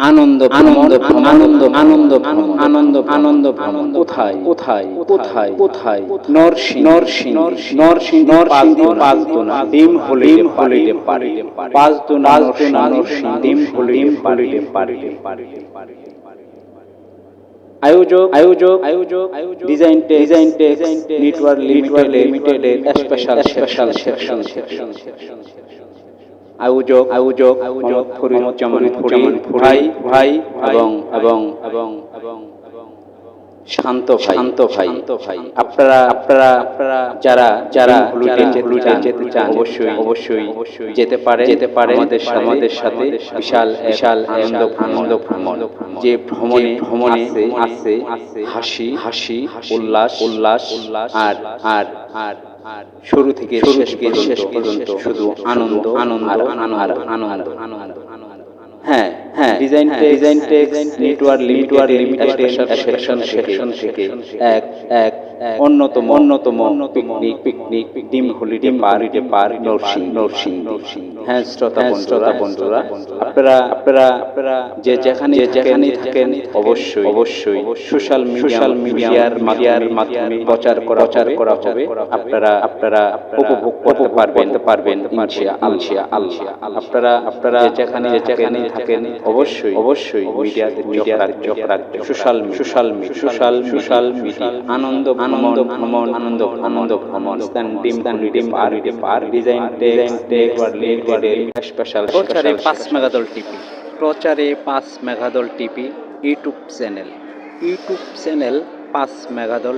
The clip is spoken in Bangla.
আনন্দ আনন্দ আনন্দ আনন্দ আনন্দ আনন্দ ভ্রমণ কোথায় কোথায় কোথায় কোথায় নরসিং নরসিং নরসিং নরসিং পাঁচ দোনা ডিম হলিডে হলিডে পারে পাঁচ দোনা নরসিং ডিম হলিডে হলিডে পারে আয়োজক আয়োজক আয়োজক আয়োজক design tech design tech network limited limited special special section section section আয়োজক আয়োজক মোহাম্মদ ফরিদুজ্জামান ফুরি ভাই ভাই এবং এবং এবং এবং শান্ত শান্ত ভাই ভাই। আপনারা আপনারা আপনারা যারা যারা যেতে চান অবশ্যই অবশ্যই যেতে পারে যেতে পারে আমাদের আমাদের সাথে বিশাল বিশাল আনন্দ আনন্দ ভ্রমণ যে ভ্রমণে ভ্রমণে আছে হাসি হাসি উল্লাস উল্লাস উল্লাস আর আর আর আর শুরু থেকে শেষ শেষ পর্যন্ত শুধু আনন্দ আনন্দ আর আনন্দ আনন্দ আনন্দ হ্যাঁ হ্যাঁ design network limited section section থেকে এক এক অন্যতম অন্যতম পিকনিক পিকনিক ডিম হলিডে পারিডে পার নরসিং নরসিং নরসিং হ্যাঁ শ্রোতা শ্রোতা বন্ধুরা আপনারা আপনারা আপনারা যে যেখানে যেখানে থাকেন অবশ্যই অবশ্যই সোশ্যাল সোশ্যাল মিডিয়ার মিডিয়ার মাধ্যমে প্রচার করা প্রচার করা হবে আপনারা আপনারা উপভোগ করতে পারবেন পারবেন ইনশা আলশিয়া আলশিয়া আপনারা আপনারা যেখানে যেখানে থাকেন অবশ্যই অবশ্যই মিডিয়াতে মিডিয়া চোখ রাখবেন social social social social media আনন্দ আনন্দ ভ্রমণ আনন্দ আনন্দ ভ্রমণ ডিম ডিম পার পার ডিজাইন ডিজাইন স্পেশাল প্রচারে পাঁচ মেগাদল টিপি প্রচারে পাঁচ মেঘাদল টিপি ইউটিউব চ্যানেল ইউটিউব চ্যানেল পাঁচ মেগাদল